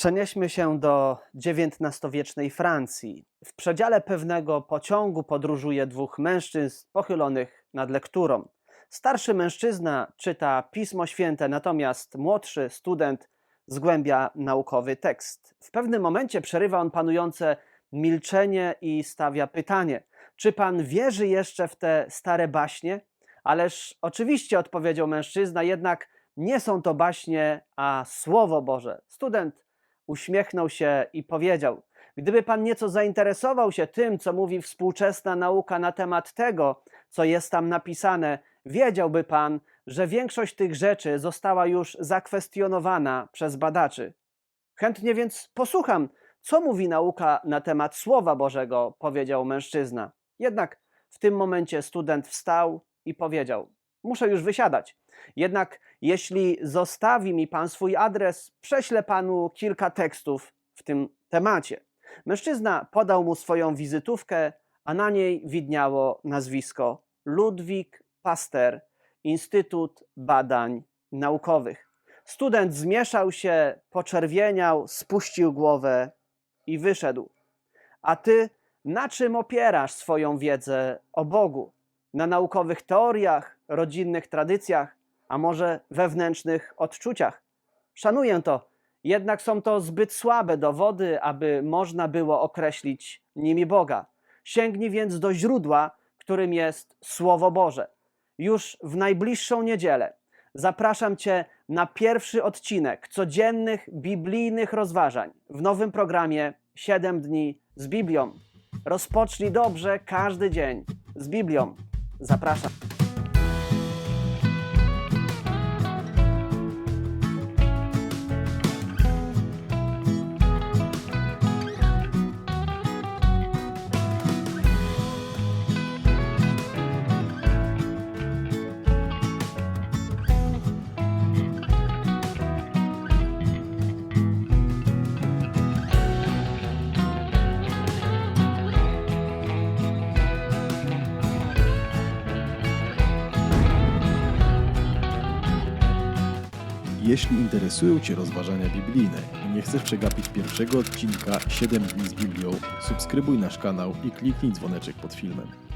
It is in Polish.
Przenieśmy się do XIX-wiecznej Francji. W przedziale pewnego pociągu podróżuje dwóch mężczyzn pochylonych nad lekturą. Starszy mężczyzna czyta Pismo Święte, natomiast młodszy student zgłębia naukowy tekst. W pewnym momencie przerywa on panujące milczenie i stawia pytanie: Czy pan wierzy jeszcze w te stare baśnie? Ależ oczywiście, odpowiedział mężczyzna, jednak nie są to baśnie, a słowo Boże. Student uśmiechnął się i powiedział: Gdyby pan nieco zainteresował się tym, co mówi współczesna nauka na temat tego, co jest tam napisane, wiedziałby pan, że większość tych rzeczy została już zakwestionowana przez badaczy. Chętnie więc posłucham, co mówi nauka na temat Słowa Bożego, powiedział mężczyzna. Jednak w tym momencie student wstał i powiedział: Muszę już wysiadać. Jednak jeśli zostawi mi pan swój adres, prześlę panu kilka tekstów w tym temacie. Mężczyzna podał mu swoją wizytówkę, a na niej widniało nazwisko Ludwik Paster, Instytut Badań Naukowych. Student zmieszał się, poczerwieniał, spuścił głowę i wyszedł. A ty na czym opierasz swoją wiedzę o Bogu? Na naukowych teoriach, rodzinnych tradycjach, a może wewnętrznych odczuciach? Szanuję to, jednak są to zbyt słabe dowody, aby można było określić nimi Boga. Sięgnij więc do źródła, którym jest Słowo Boże. Już w najbliższą niedzielę zapraszam Cię na pierwszy odcinek codziennych biblijnych rozważań w nowym programie 7 dni z Biblią. Rozpocznij dobrze każdy dzień z Biblią. Zapraszam. Jeśli interesują Cię rozważania biblijne i nie chcesz przegapić pierwszego odcinka 7 dni z Biblią, subskrybuj nasz kanał i kliknij dzwoneczek pod filmem.